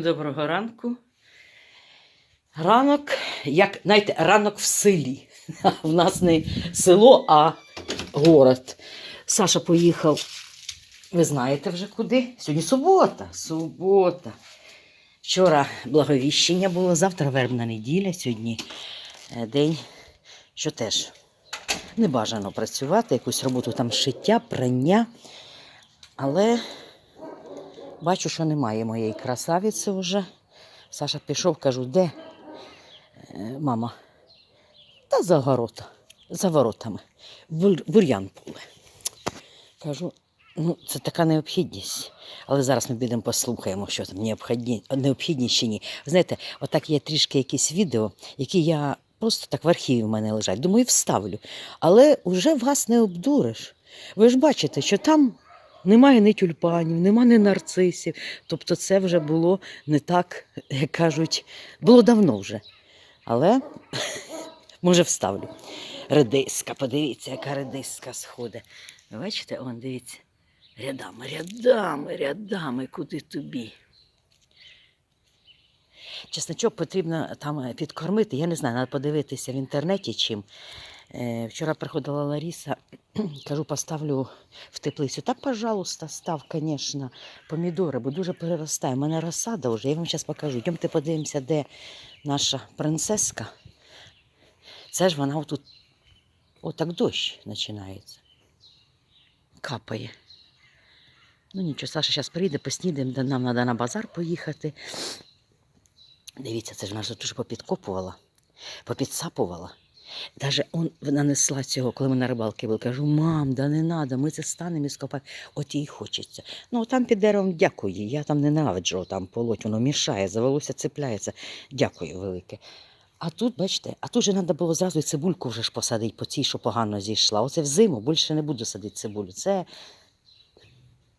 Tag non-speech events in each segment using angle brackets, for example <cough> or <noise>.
Доброго ранку. Ранок, як знаєте, ранок в селі. <laughs> У нас не село, а город. Саша поїхав, ви знаєте вже куди? Сьогодні субота. Субота. Вчора благовіщення було, завтра вербна неділя, сьогодні е, день, що теж не бажано працювати, якусь роботу там шиття, прання. Але Бачу, що немає моєї красавиці вже. Саша пішов, кажу, де Е, мама? Та за ворота, за воротами. Бур'ян поле. Кажу, ну, це така необхідність. Але зараз ми підемо послухаємо, що там необхідні, необхідність чи ні. Знаєте, отак є трішки якісь відео, які я просто так в архіві в мене лежать. Думаю, вставлю. Але вже вас не обдуриш. Ви ж бачите, що там немає ні тюльпанів, немає ні нарцисів. Тобто це вже було не так, як кажуть, було давно вже. Але <laughs> може вставлю. Редиска, подивіться, яка редиска сходить. Бачите, он дивіться. Рядами, рядами, рядами, куди тобі. Чесночок потрібно там підкормити. Я не знаю, треба подивитися в інтернеті чим. Е, Вчора приходила Ларіса, <clears throat> кажу, поставлю в теплицю. Та, пожалуйста, став, звісно, помідори, бо дуже переростає. У мене розсада вже, я вам зараз покажу. Йдемте подивимося, де наша принцеска. Це ж вона отут, отак дощ починається. Капає. Ну нічого, Саша зараз прийде, поснідаємо, нам треба на базар поїхати. Дивіться, це ж вона ж тут уже попідкопувала, попідсапувала. Даже он нанесла цього, коли ми на рибалки були. Кажу, мам, да не треба, ми це станемо і скопаємо. От їй хочеться. Ну, там під деревом дякую. Я там ненавиджу там полоть, воно мішає, за волосся цепляється. Дякую велике. А тут, бачите, а тут же треба було зразу і цибульку вже ж посадити по цій, що погано зійшла. Оце взиму більше не буду садити цибулю. Це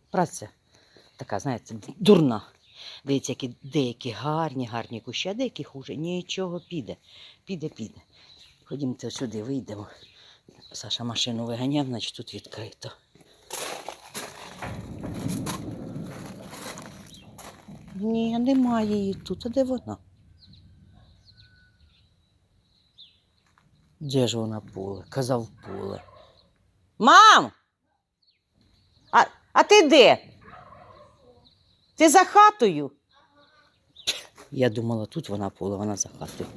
праця така, знаєте, дурна. Дивіться, які деякі гарні, гарні кущі, а деякі хуже. Нічого піде. Піде, піде. Ходімте сюди, вийдемо. Саша машину виганяв, значить тут відкрито. Ні, немає її тут. А де вона? Де ж вона поле? Казав поле. Мам! А, а ти де? Ти за хатою? Я думала, тут вона поле, вона за хатою.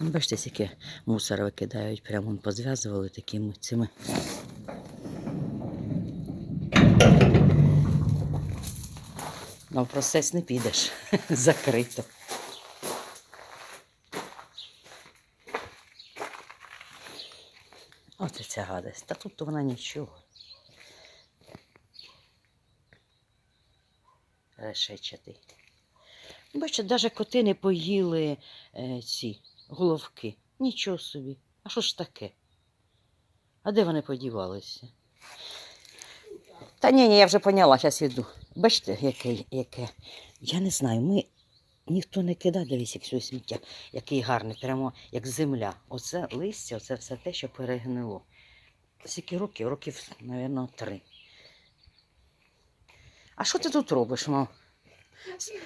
Ну, Бачите, скільки мусор викидають, прямо вон позв'язували такими цими. Ну, в процес не підеш. <laughs> Закрито. Оце ця гадость. Та тут то вона нічого. Решечатий. Бачите, навіть коти не поїли е, ці головки. Нічого собі. А що ж таке? А де вони подівалися? Та ні, ні, я вже поняла, зараз йду. Бачите, яке, яке. Я не знаю, ми ніхто не кидає, дивись, як сюди сміття, який гарний, прямо як земля. Оце листя, оце все те, що перегнило. Скільки років? Років, мабуть, три. А що ти тут робиш, мам?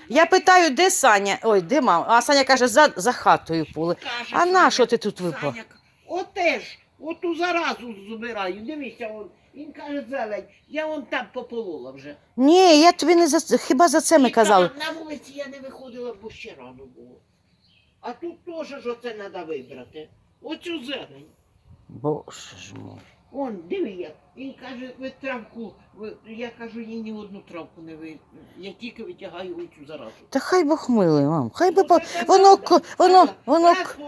Я питаю, де Саня? Ой, де мама? А Саня каже, за, за хатою поле. Каже, А на що ти тут випав? Саня, Отеж, оту заразу збираю. Дивіться, он, він каже, зелень, я вон там пополола вже. Ні, я тобі не за хіба за це ми І казали. На, на вулиці я не виходила, бо ще рано було. А тут теж ж оце треба вибрати. Оцю зелень. Боже ж мой. Он, диви як. Він каже, ви травку, ви... я кажу, я ні одну травку не ви. Я тільки витягаю оцю заразу. Та хай Бог милий, мам. Хай би по... Ну, воно, ко- воно, правда. воно, Так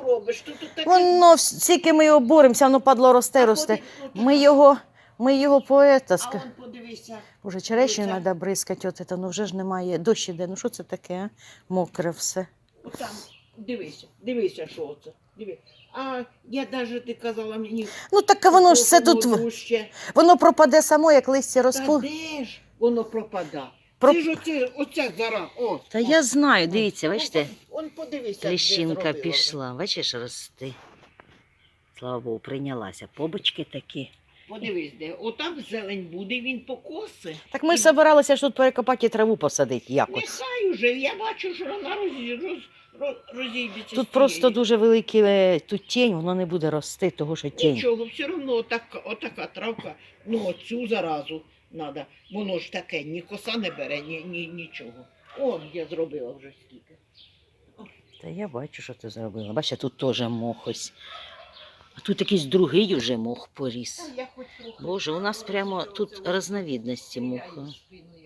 тут таке. воно, вс- скільки ми його боремося, воно падло росте, росте. ну, Ми його, ми його поета. А ска- он подивися. Боже, черешню треба бризкати, от це, ну вже ж немає. Дощ іде, ну що це таке, а? Мокре все. Отам, дивися, дивися, що це. Диви. А я навіть ти казала мені. Ну так воно ж все тут, в- воно пропаде само, як листя Та де ж воно пропада? Про- Це ж оце, оця зара. О, Та о. я знаю, дивіться, бачите, Он, он подивися. тріщинка пішла, бачиш, рости. Слава Богу, прийнялася. Побочки такі. подивись, де. Отам зелень буде, він покоси. Так ми збиралися ж тут перекопати і траву посадити якось. Нехай уже, я бачу, що вона роз, розійдеться. Тут просто дуже великий е, тут тінь, воно не буде рости, того що тінь. Нічого, все одно отака, отака травка, ну оцю заразу треба. Воно ж таке, ні коса не бере, ні, ні, нічого. О, я зробила вже скільки. Та я бачу, що ти зробила. Бачите, тут теж мох ось. А тут якийсь другий уже мох поріс. Боже, у нас прямо тут різновидності Стріляю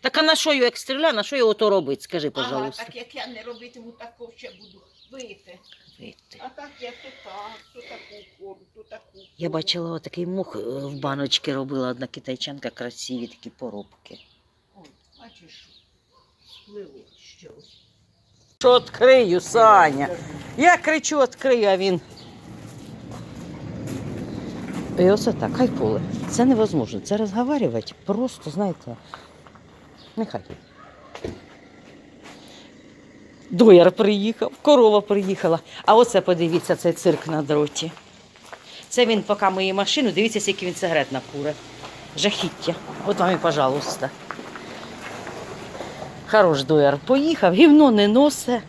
Так а на що його як стріля, на що його то робить? Скажи, Ага, пожалуйста. так як я не робитиму, такого ще буду вийти. Вийти. А так я то так, то таку форму, то таку. Я бачила отакий мох е, в баночці робила одна китайчанка, красиві такі поробки. Ой, бачиш, сплило щось. Що відкрию, Саня? Я кричу, відкрию, а він. І оце так, хай поле. Це невозможно. Це розговорювати просто, знаєте, нехай. Дояр приїхав, корова приїхала. А оце подивіться, цей цирк на дроті. Це він, поки мої машину, дивіться, скільки він сигарет накуре. Жахіття. От вам і, пожалуйста. Хорош дояр. Поїхав, гівно не носе,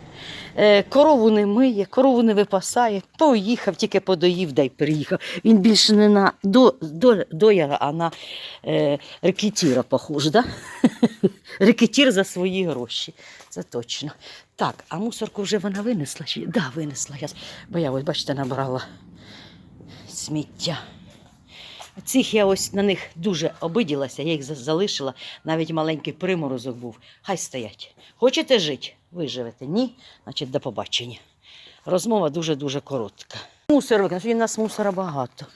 корову не миє, корову не випасає. Поїхав, тільки подоїв, дай приїхав. Він більше не на до, до, дояра, а на е, рекетіра похож, да? <laughs> Рекетір за свої гроші. Це точно. Так, а мусорку вже вона винесла? Чи? Да, винесла. Я, бо я ось, бачите, набрала сміття. Цих я ось на них дуже обиділася, я їх залишила, навіть маленький приморозок був. Хай стоять. Хочете жити? Виживете. Ні? Значить, до побачення. Розмова дуже-дуже коротка. Мусор. Сьогодні у нас мусора багато.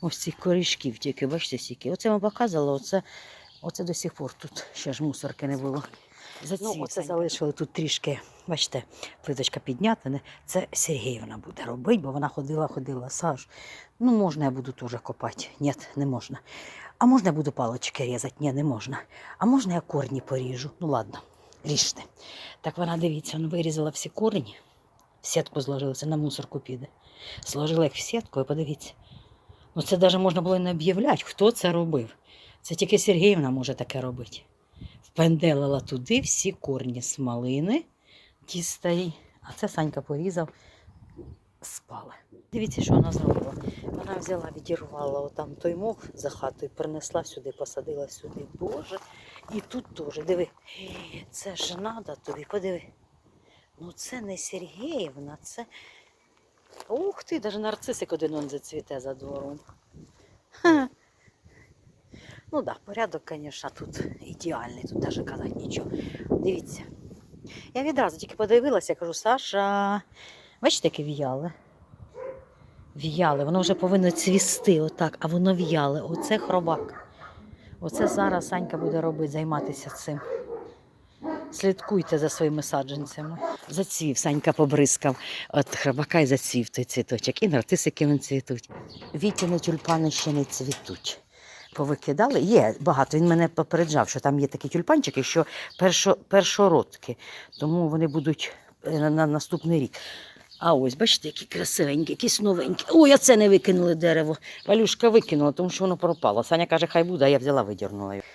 Ось цих корішків тільки, бачите, скільки. Оце ми показували, оце, оце до сих пор тут ще ж мусорки не було. Ну, оце залишили тут трішки, бачите, плиточка піднята. не- Це Сергіївна буде робити, бо вона ходила, ходила. Саш, ну можна я буду теж копати. Ні, не можна. А можна я буду палочки різати? Ні, не можна. А можна я корні поріжу? Ну ладно, ріжте. Так вона дивіться, вона вирізала всі корені, в сітку зложилася, на мусорку піде. Зложила їх в сітку і подивіться. Ну це навіть можна було не об'являти, хто це робив. Це тільки Сергіївна може таке робити. Впенделила туди всі корні смалини, ті старі. А це Санька порізав, спали. Дивіться, що вона зробила. Вона взяла, відірвала отам той мох за хатою, принесла сюди, посадила сюди. Боже. І тут теж, диви, це ж надо тобі, подиви. Ну це не Сергіївна, це. Ух ти, навіть нарцисик один он зацвіте за двором. Ха. Ну так, да, порядок, звісно, тут ідеальний, тут навіть казати нічого. Дивіться. Я відразу тільки подивилася, кажу, Саша, бачите, яке в'яле? В'яле, воно вже повинно цвісти отак, а воно в'яле. Оце хробак. Оце зараз Санька буде робити, займатися цим. Слідкуйте за своїми саджанцями. Зацвів, Санька побризкав от хробака і зацвів той цвіточок. І нарцисики він цвітуть. Вітіни тюльпани ще не цвітуть. Повикидали. Є багато. Він мене попереджав, що там є такі тюльпанчики, що першо, першородки. Тому вони будуть е, на наступний рік. А ось, бачите, які красивенькі, якісь новенькі. Ой, а це не викинули дерево. Валюшка викинула, тому що воно пропало. Саня каже, хай буде, а я взяла, видірнула його.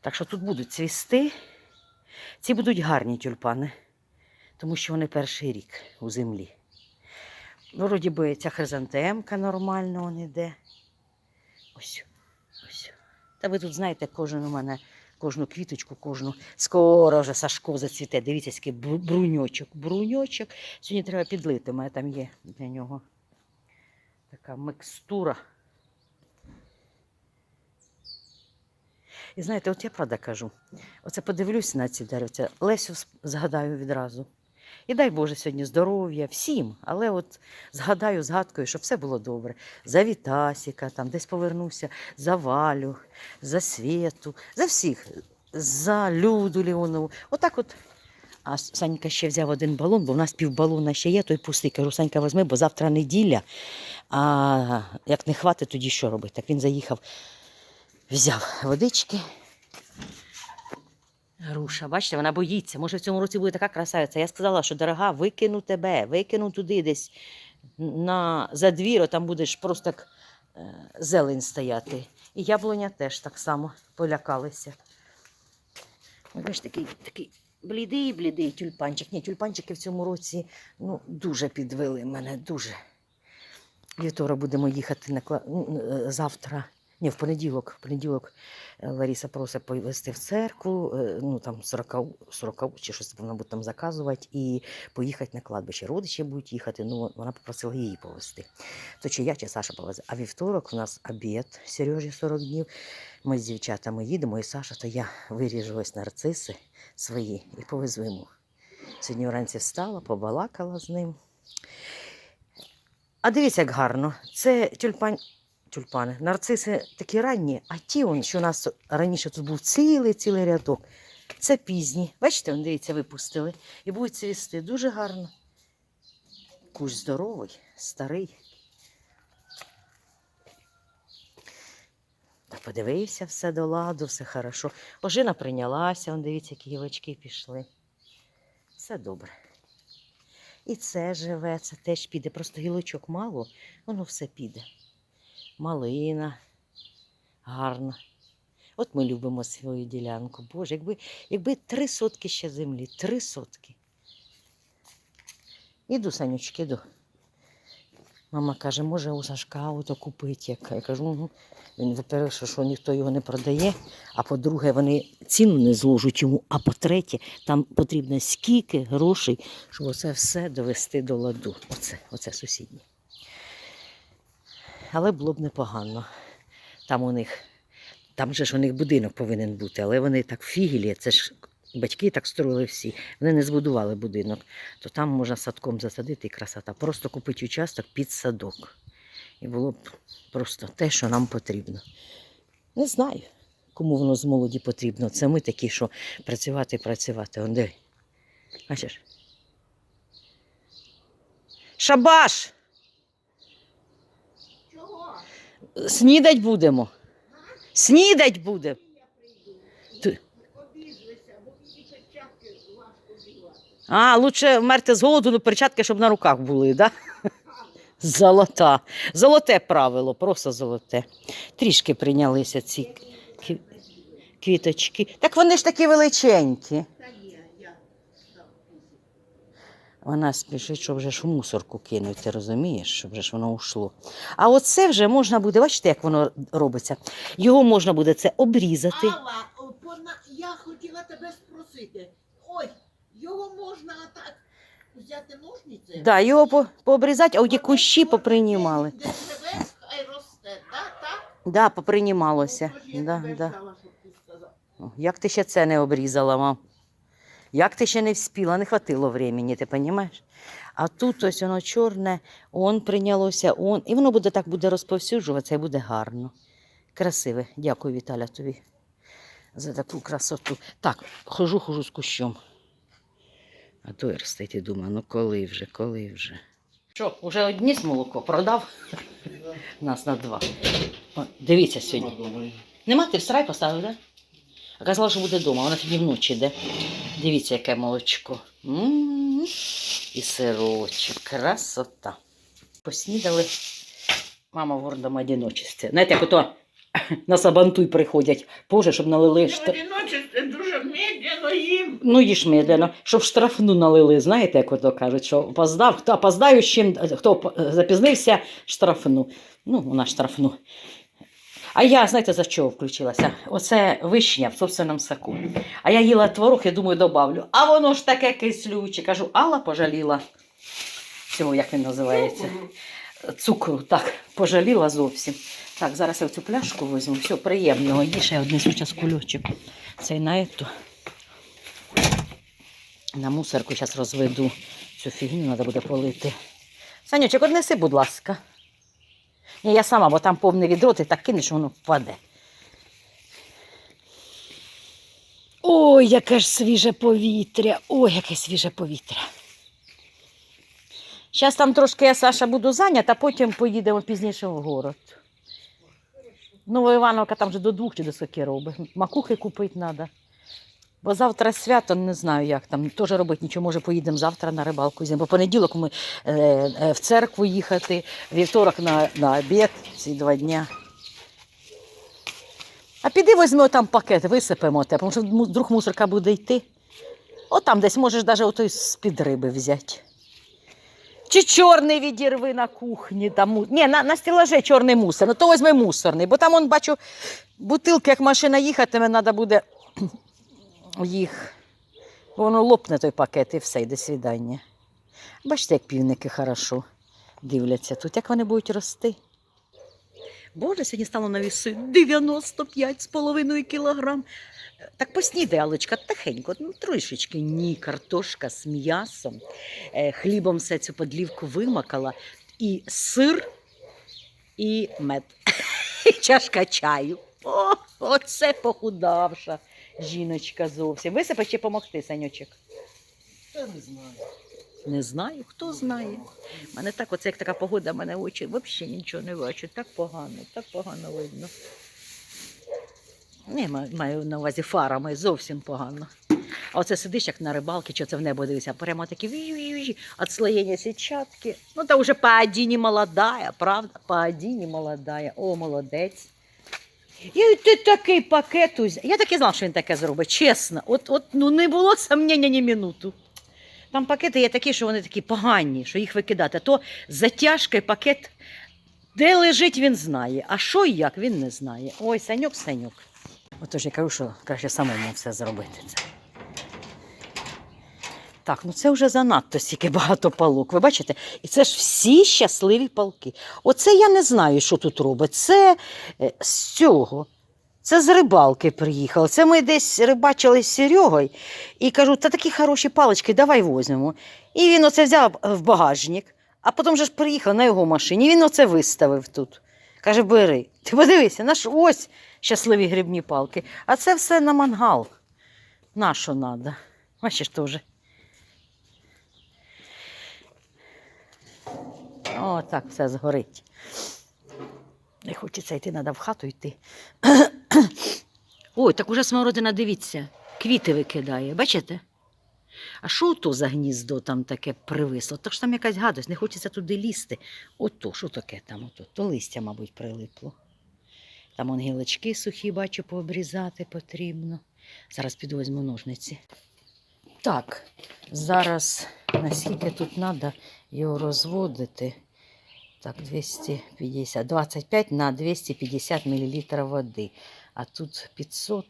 Так що тут будуть цвісти. Ці будуть гарні тюльпани, тому що вони перший рік у землі. Ну, Вроді би, ця хризантемка нормально он іде. Ось, ось. Та ви тут знаєте, кожен у мене, кожну квіточку, кожну. Скоро вже Сашко зацвіте. Дивіться, який бруньочок. Бруньочок. Сьогодні треба підлити. У мене там є для нього така микстура. І знаєте, от я правда кажу, оце подивлюся на ці деревця, Лесю згадаю відразу. І дай Боже сьогодні здоров'я всім, але от згадаю згадкою, щоб все було добре. За Вітасіка, там десь повернуся, за Валю, за Свєту, за всіх, за Люду Леонову. Отак от. А Санька ще взяв один балон, бо в нас півбалона ще є, той пустий. Кажу, Санька, візьми, бо завтра неділя. А як не хватить, тоді що робити? Так він заїхав, взяв водички. Груша, бачите, вона боїться. Може, в цьому році буде така красавиця. Я сказала, що дорога, викину тебе, викину туди десь на за двір, там будеш просто як е, зелень стояти. І яблуня теж так само полякалися. Ось такий, такий блідий, блідий тюльпанчик. Ні, тюльпанчики в цьому році ну, дуже підвели мене, дуже. Вівторок будемо їхати на ну, е, завтра. Ні, в понеділок. В понеділок е, Лариса просить повезти в церкву, е, ну там 40, 40 чи щось вона буде там заказувати, і поїхати на кладбище. Родичі будуть їхати, ну вона попросила її повезти. То чи я, чи Саша повезе. А вівторок у нас обід Сережі 40 днів. Ми з дівчатами їдемо, і Саша, то я виріжу ось нарциси свої і повезу йому. Сьогодні вранці встала, побалакала з ним. А дивіться, як гарно. Це тюльпан... тюльпани. Нарциси такі ранні, а ті, он, що у нас раніше тут був цілий цілий рядок. Це пізні. Бачите, он, дивіться, випустили. І будуть цвісти дуже гарно. Кущ здоровий, старий. Та подивився все до ладу, все хорошо. Ожина прийнялася, он, дивіться, які гілочки пішли. Все добре. І це живе, це теж піде. Просто гілочок мало, воно все піде. Малина гарна. От ми любимо свою ділянку. Боже, якби, якби три сотки ще землі, три сотки. Іду, Санючки, іду. Мама каже, може у Сашка ауто купити. Я кажу, ну, він, по-перше, що ніхто його не продає, а по-друге, вони ціну не зложуть йому, а по-третє, там потрібно скільки грошей, щоб оце все довести до ладу. Оце, оце сусіднє. Але було б непогано. Там у них, там же ж у них будинок повинен бути, але вони так фігілі, це ж батьки так строїли всі. Вони не збудували будинок, то там можна садком засадити і красота. Просто купити участок під садок. І було б просто те, що нам потрібно. Не знаю, кому воно з молоді потрібно. Це ми такі, що працювати, працювати. Он диви. Бачиш? Шабаш! Чого? Снідать будемо. Снідать будемо. А, лучше вмерти з голоду, ну перчатки, щоб на руках були, да? Золота. Золоте правило, просто золоте. Трішки прийнялися ці квіточки. Так вони ж такі величенькі. Вона спішить, щоб вже ж в мусорку кинути, ти розумієш, щоб вже ж воно ушло. А оце вже можна буде, бачите, як воно робиться. Його можна буде це обрізати. Алла, о, пона- я хотіла тебе спросити. Ой, його можна так взяти ножниці? Да, його по, пообрізати, а оті кущі попринімали. Де, живе, хай росте, так? так? Да, попринімалося. Ну, тож я Да, тебе да. взяла, щоб ти сказав. О, Як ти ще це не обрізала, мам? Як ти ще не вспіла, не хватило времени, ти розумієш? А тут ось воно чорне, он прийнялося, он. І воно буде так буде розповсюджуватися і буде гарно. Красиве. Дякую, Віталя, тобі за таку красоту. Так, хожу, хожу з кущом. А то ростить і думаю, ну коли вже, коли вже. Що, вже одніс молоко продав? Нас на два. О, дивіться сьогодні. Нема, ти в сарай поставив, так? Да? А казала, що буде вдома, вона сьогодні вночі йде. Дивіться, яке молочко. М, І сирочок, красота. Поснідали. Мама в гордому одиночестві. Знаєте, як ото на сабантуй приходять, Боже, щоб налили. Штраф... Одиночество дуже медленно їм. Ну, їж медленно, щоб штрафну налили, знаєте, як ото кажуть, що опоздав, хто опоздаючим, хто запізнився, штрафну. Ну, нас штрафну. А я, знаєте, за чого включилася? Оце вишня в собственному соку. А я їла творог і думаю, добавлю. А воно ж таке кислюче. Кажу, Алла пожаліла цього, як він називається. Цукру, так, пожаліла зовсім. Так, зараз я цю пляшку візьму. Все, приємного. Їж, я однесу час кульочок. Цей на ету. На мусорку зараз розведу цю фігню, треба буде полити. Санючок, однеси, будь ласка. Ні, я сама, бо там повне відро, ти так кинеш, воно впаде. Ой, яке ж свіже повітря. Ой, яке свіже повітря. Зараз там трошки я, Саша, буду зайнята, а потім поїдемо пізніше в город. Нова Івановка там вже до двох чи до скільки робить. Макухи купити треба. Бо завтра свято, не знаю, як там. Теж робити нічого, може, поїдемо завтра на рибалку. Бо понеділок ми е, е, в церкву їхати, вівторок на, на обід, ці два дня. А піди візьми там пакет, висипемо те, тому що вдруг мусорка буде йти. От там десь можеш навіть з-під риби взяти. Чи чорний відірви на кухні. Там, ні, на, на стелажі чорний мусор. Ну то візьми мусорний, бо там он бачу бутилки, як машина їхатиме, треба буде їх. Бо воно лопне той пакет і все, і до свідання. Бачите, як півники хорошо дивляться тут, як вони будуть рости. Боже, сьогодні стало на віси 95,5 кілограм. Так поснідай, Алочка, тихенько, ну трішечки. Ні, картошка з м'ясом, е, хлібом все цю подлівку вимакала, і сир, і мед, <laughs> і чашка чаю. О, оце похудавша жіночка зовсім. Висипати чи помогти, Санючок? Та не знаю. Не знаю, хто знає. У мене так, оце як така погода, в мене очі взагалі нічого не бачу. Так погано, так погано видно. Не маю на увазі фарами, зовсім погано. А оце сидиш як на рибалці, що це в небо дивишся, прямо такі ві отслоєння сітчатки. Ну, та вже по одіні молодая, правда? По одіні молодая. О, молодець. І ти такий пакет узяв. Я так і знав, що він таке зробить, чесно. От, от ну, не було сумнення ні минуту. Там пакети є такі, що вони такі погані, що їх викидати. То затяжкий пакет, де лежить, він знає. А що і як, він не знає. Ой, саньок, саньок. Отож я кажу, що краще самому все зробити. Це. Так, ну це вже занадто стільки багато палок. Ви бачите? І це ж всі щасливі палки. Оце я не знаю, що тут робить. Це е, з цього. Це з рибалки приїхали. Це ми десь рибачили з Серегою. І кажу, та такі хороші палички, давай візьмемо. І він оце взяв в багажник, а потім же ж приїхав на його машині. Він оце виставив тут. Каже, бери. Ти подивися, наш ось щасливі грибні палки. А це все на мангал. На що треба? Бачиш теж. О, так все згорить. Не хочеться йти, треба в хату йти. <coughs> Ой, так уже смородина, дивіться, квіти викидає, бачите? А що то за гніздо там таке привисло? Так ж там якась гадость, не хочеться туди лізти. Ото, що таке там? Ото? То листя, мабуть, прилипло. Там он гілочки сухі, бачу, пообрізати потрібно. Зараз піду візьму ножниці. Так, зараз наскільки тут треба його розводити. Так, 250, 25 на 250 мл води. А тут 500.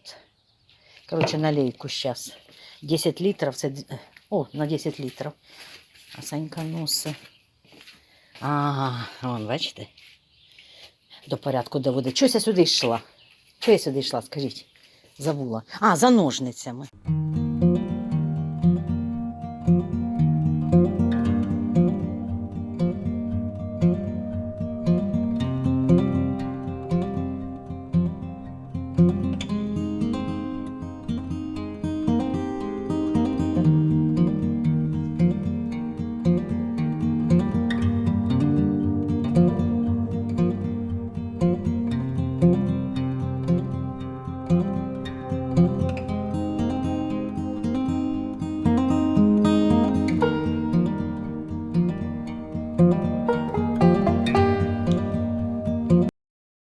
Короче, налейку сейчас. 10 литров. О, на 10 литров. А Санька носи. Ага, вон, бачите? До порядку доводить. Чогось я сюди йшла? Чого я сюди йшла, скажіть? Забула. А, за ножницями.